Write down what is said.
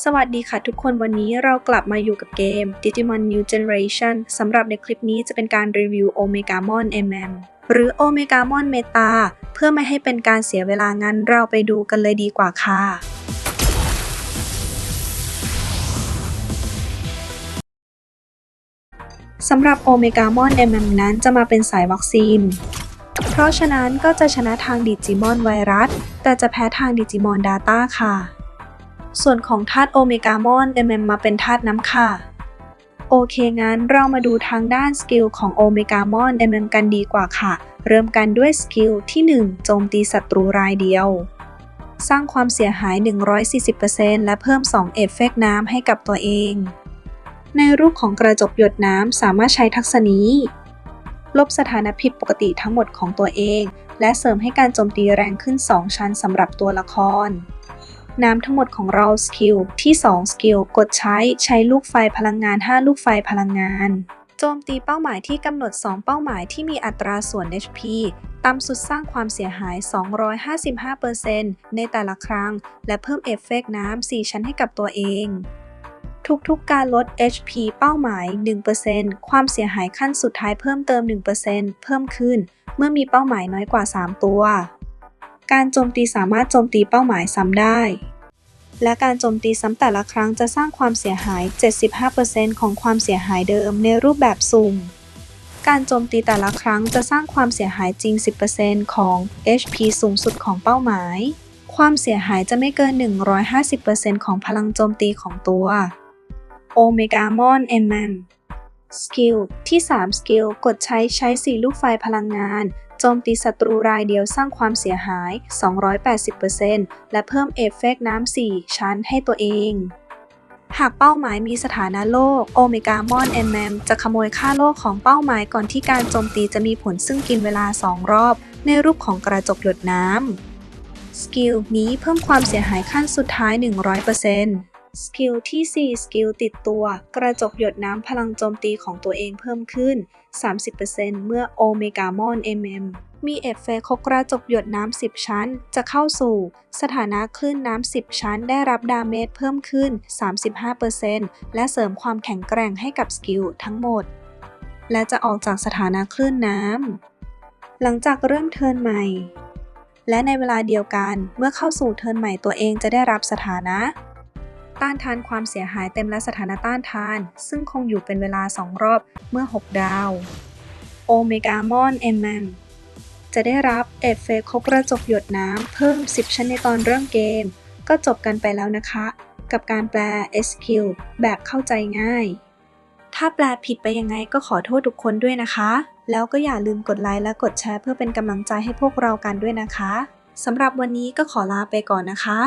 สวัสดีค่ะทุกคนวันนี้เรากลับมาอยู่กับเกม Digimon New Generation สำหรับในคลิปนี้จะเป็นการรีวิว Omegamon MM หรือ Omegamon Meta เพื่อไม่ให้เป็นการเสียเวลางั้นเราไปดูกันเลยดีกว่าค่ะ สำหรับ Omegamon MM นั้นจะมาเป็นสายวัคซีน เพราะฉะนั้นก็จะชนะทางดิจิมอนไวรัส แต่จะแพ้ทางดิจิมอนดาต้าค่ะ ส่วนของธาตุโอเมกามอน MM มมาเป็นธาตุน้ำค่ะ โอเคงั้นเรามาดูทางด้านสกิลของโอเมกามอน MM กันดีกว่าค่ะ เริ่มกันด้วยสกิลที่ 1 โจมตีศัตรูรายเดียว สร้างความเสียหาย 140%และเพิ่ม 2 เอฟเฟกต์น้ำให้กับตัวเอง ในรูปของกระจกหยดน้ำสามารถใช้ทักษะนี้ลบสถานะผิดปกติทั้งหมดของตัวเอง และเสริมให้การโจมตีแรงขึ้น 2 ชั้นสำหรับตัวละคร น้ำทั้งหมดของเราสกิลที่2สกิลกดใช้ใช้ลูกไฟพลังงาน 5 ลูกไฟพลังงาน โจมตีเป้าหมายที่กำหนด 2 เป้าหมายที่มีอัตราส่วน HP ต่ำสุดสร้างความเสียหาย 255%ในแต่ละครั้ง และเพิ่มเอฟเฟกต์น้ำ 4 ชั้นให้กับตัวเอง ทุกๆการลด HP เป้าหมาย 1%ความเสียหายขั้นสุดท้ายเพิ่มเติม 1%เพิ่มขึ้น เมื่อมีเป้าหมายน้อยกว่า 3 ตัว การโจมตีสามารถโจมตีเป้าหมายซ้ำได้ และการโจมตีซ้ำแต่ละครั้งจะสร้างความเสียหาย 75%ของความเสียหายเดิมในรูปแบบสุ่ม การโจมตีแต่ละครั้งจะสร้างความเสียหายจริง 10%ของ HP สูงสุดของเป้าหมาย ความเสียหายจะไม่เกิน 150%ของพลังโจมตีของตัว โอเมกามอน MM สกิลที่ 3 สกิล กดใช้ใช้ 4 ลูกไฟพลังงาน โจมตีศัตรูรายเดียวสร้างความเสียหาย 280%และเพิ่มเอฟเฟกต์น้ำ 4 ชั้นให้ตัวเอง หากเป้าหมายมีสถานะโลกโอเมกามอน MM จะขโมยค่าโลกของเป้าหมายก่อนที่การโจมตีจะมีผลซึ่งกินเวลา 2 รอบ ในรูปของกระจกหยดน้ำสกิลนี้เพิ่มความเสียหายขั้นสุดท้าย 100% สกิลที่ 4 สกิลติดตัว กระจกหยดน้ำพลังโจมตีของตัวเองเพิ่มขึ้น 30%เมื่อโอเมกามอน MM มีเอฟเฟกต์กระจกหยดน้ำ 10 ชั้น จะเข้าสู่ สถานะคลื่นน้ำ 10 ชั้น ได้รับดาเมจเพิ่มขึ้น 35%และเสริมความแข็งแกร่งให้กับสกิลทั้งหมด และจะออกจากสถานะคลื่นน้ำ หลังจากเริ่มเทิร์นใหม่ และในเวลาเดียวกัน เมื่อเข้าสู่เทิร์นใหม่ตัวเองจะได้รับสถานะ ต้านทานความเสียหายเต็มและสถานะต้านทาน ซึ่งคงอยู่เป็นเวลา 2 รอบเมื่อ 6 ดาวโอเมกามอน MM จะได้รับเอฟเฟกครบกระจกหยดน้ำเพิ่ม 10 ชั้นในตอนเริ่มเกม ก็จบกันไปแล้วนะคะ กับการแปล SQ แบบเข้าใจง่าย ถ้าแปลผิดไปยังไงก็ขอโทษทุกคนด้วยนะคะ แล้วก็อย่าลืมกดไลค์และกดแชร์เพื่อเป็นกำลังใจให้พวกเรากันด้วยนะคะสำหรับวันนี้ก็ขอลาไปก่อนนะคะ